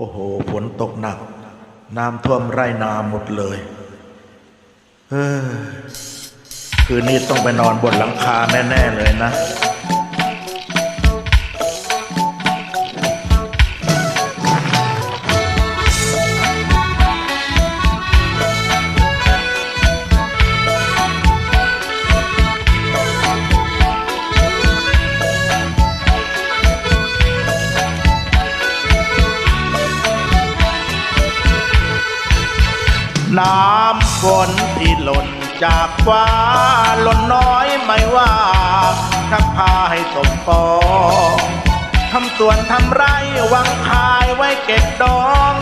โอ้โหฝนตกหนัก น้ำท่วมไร่นาหมดเลย เออคืนนี้ต้องไปนอนบนหลังคาแน่ ๆ เลยนะ น้ำฝนที่หล่นจากฟ้าหล่นน้อยไม่ว่าทักพาให้สมปองทำสวนทำไรวางคายไว้เก็บดอง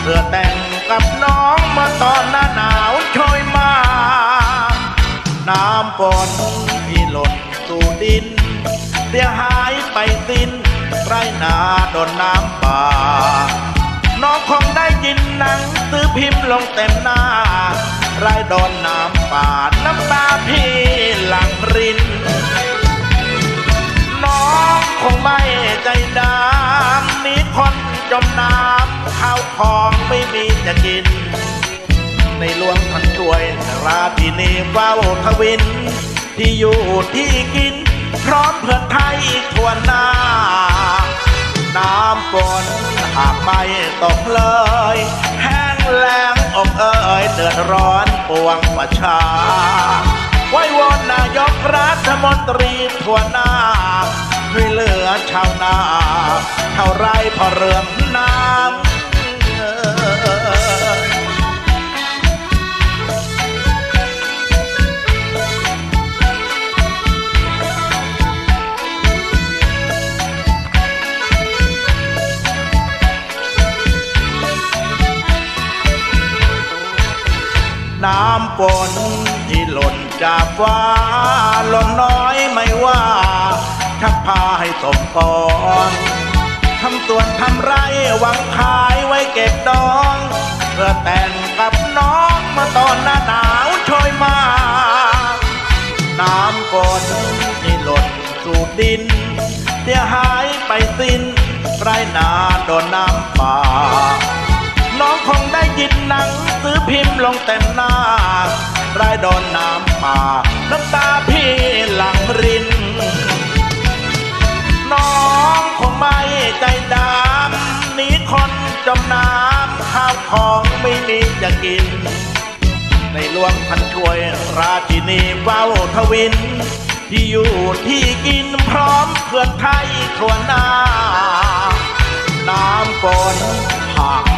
เพื่อแต่งกับน้องเมื่อตอนหน้าหนาวโชยมา น้ำฝนที่หล่นสู่ดิน เสียหายไปสิ้น ไรนาโดนน้ำป่า น้องคงได้ินหนังซื้อพิมพ์ลงเต็มหน้าไรโดนน้ำป่าดน้ำตาพี่หลังริน น้องคงไม่ใจดำหนีคนจมน้ำข้าวของไม่มีจะกิน ในหลวงท่านช่วยราที่นี่เฝ้าทวิน ที่อยู่ที่กิน พร้อมเพื่อไทยทั่วหน้า น้ำฝน หากไม่ตกเลย แห้งแล้งอกเอ่ยเดือดร้อนปวงประชา ไว้วอนนายกรัฐมนตรีทั่วหน้าช่วยเหลือชาวนาเท่าไรพอเรื่อง น้ำฝนที่หล่นจากฟ้าหล่นน้อยไม่ว่า ชักพาให้สมปองทำสวนทำไรหวังขายไว้เก็บดอง เพื่อแต่งกับน้องเมื่อตอนหน้าหนาวโชยมา น้ำฝนที่หล่นสู่ดิน เสียหายไปสิ้นไรนาโดนน้ำป่า พิมพ์ลงเต็มหน้ารายโดนน้ำป่าน้ำตาพี่หลังริน น้องคงไม่ใจดำหนีคนจมน้ำข้าวของไม่มีจะกิน ในหลวงพันช่วยราชินีเฝ้าทวิน ที่อยู่ที่กินพร้อมเพื่อนไทยทั่วหน้า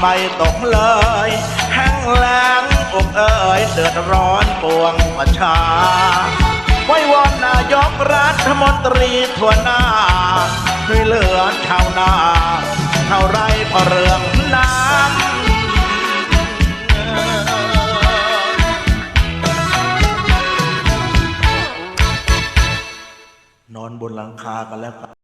ไม่ตกเลยแห้งแล้งอกเอ่ยเดือดร้อนปวงประชาไว้วอนนายกรัฐมนตรีทั่วหน้าช่วยเหลือชาวนาเท่าไรพอเรื่องน้ำนอนบนหลังคากันแล้วครับ